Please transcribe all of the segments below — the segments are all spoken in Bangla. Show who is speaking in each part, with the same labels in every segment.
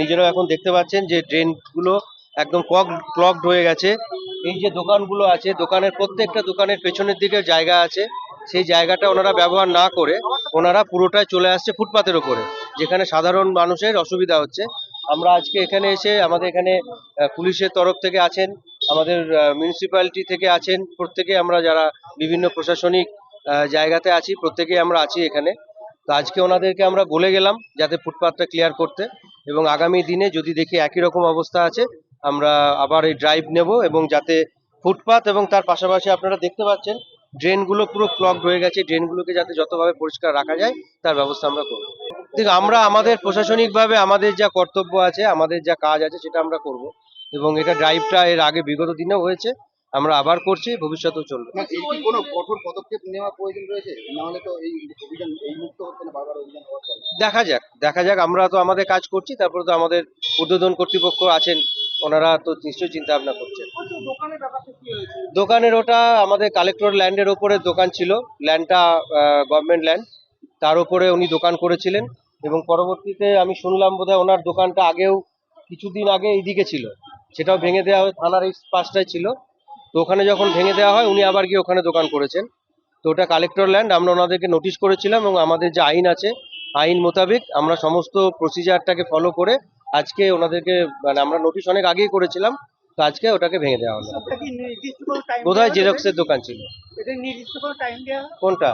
Speaker 1: নিজেরাও এখন দেখতে পাচ্ছেন যে ড্রেনগুলো একদম ক্লগ ক্লকড হয়ে গেছে। এই যে দোকানগুলো আছে, দোকানের প্রত্যেকটা দোকানের পেছনের দিকে জায়গা আছে। সেই জায়গাটা ওনারা ব্যবহার না করে ওনারা পুরোটাই চলে আসছে ফুটপাতের ওপরে যেখানে সাধারণ মানুষের অসুবিধা হচ্ছে। আমরা আজকে এখানে এসে আমাদের এখানে পুলিশের তরফ থেকে আছেন, আমাদের মিউনিসিপ্যালিটি থেকে আছেন, প্রত্যেকে আমরা যারা বিভিন্ন প্রশাসনিক জায়গাতে আছি প্রত্যেকেই আমরা আছি এখানে। তো আজকে ওনাদেরকে আমরা বলে গেলাম যাতে ফুটপাথটা ক্লিয়ার করতে। এবং আগামী দিনে যদি দেখি একই রকম অবস্থা আছে, আমরা আবার এই ড্রাইভ নেব এবং যাতে ফুটপাথ এবং তার পাশাপাশি আপনারা দেখতে পাচ্ছেন, ড্রেনগুলো পুরো ক্লগড হয়ে গেছে। ড্রেনগুলোকে যাতে যতভাবে পরিষ্কার রাখা যায়, তার ব্যবস্থা আমরা করব। দেখুন আমরা আমাদের প্রশাসনিকভাবে আমাদের যা কর্তব্য আছে, আমাদের যা কাজ আছে, সেটা আমরা করব। এবং এটা ড্রাইভটা এর আগে বিগত দিনেও হয়েছে। আমরা আবার করছি ভবিষ্যতেও চলবে।
Speaker 2: কোনো কঠোর পদক্ষেপ নেওয়া প্রয়োজন রয়েছে? নাহলে তো এই অভিযান এই মুক্ত হচ্ছে না বারবার অভিযান
Speaker 1: দেখা যাক দেখা যাক আমরা তো আমাদের কাজ করছি তারপরে তো আমাদের উদ্বোধন কর্তৃপক্ষ আছেন ওনারা তো নিশ্চয়ই চিন্তা ভাবনা করছেন। দোকানের ওটা আমাদের কালেক্টর ল্যান্ডের ওপরে দোকান ছিল ল্যান্ডটা গভর্নমেন্ট ল্যান্ড তার উপরে উনি দোকান করেছিলেন এবং পরবর্তীতে আমি শুনলাম বোধহয় ওনার দোকানটা আগেও কিছুদিন আগে এইদিকে ছিল সেটাও ভেঙে দেওয়া হয় থানার এই পাশটায় ছিল তো ওখানে যখন ভেঙে দেওয়া হয় উনি আবার গিয়ে ওখানে দোকান করেছেন। তো ওটা কালেক্টর ল্যান্ড আমরা ওনাদেরকে নোটিশ করেছিলাম এবং আমাদের যে আইন আছে আইন মোতাবেক আমরা সমস্ত প্রসিজারটাকে ফলো করে আজকে ওনাদেরকে মানে আমরা নোটিশ অনেক আগেই করেছিলাম তো আজকে ওটাকে ভেঙে দেওয়া হলো।
Speaker 3: টাইম
Speaker 1: বোধহয় জেরক্সের দোকান ছিল। কোনটা?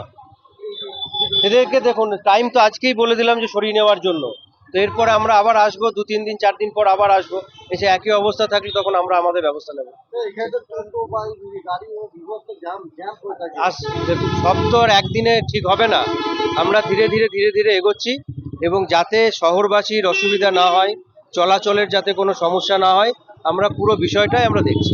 Speaker 1: এদেরকে দেখুন টাইম তো আজকেই বলে দিলাম যে সরিয়ে নেওয়ার জন্য। তো এরপরে আমরা আবার আসব দু তিন দিন চার দিন পর আবার আসব। এসে একই অবস্থা থাকলে তখন আমরা আমাদের ব্যবস্থা নেব। আস সব তো আর একদিনে ঠিক হবে না। আমরা ধীরে ধীরে ধীরে ধীরে এগোচ্ছি এবং যাতে শহরবাসীর অসুবিধা না হয় চলাচলের যাতে কোনো সমস্যা না হয় আমরা পুরো বিষয়টাই আমরা দেখছি।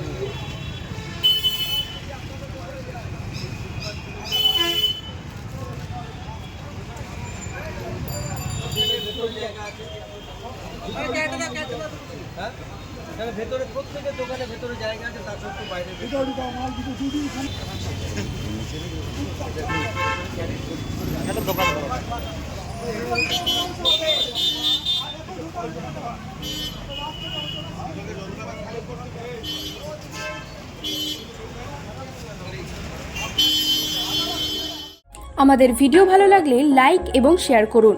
Speaker 1: ভেতরে প্রত্যেকের দোকানে ভেতরে জায়গা আছে তার সত্ত্বেও বাইরে
Speaker 4: আমাদের ভিডিও ভালো লাগলে লাইক এবং শেয়ার করুন।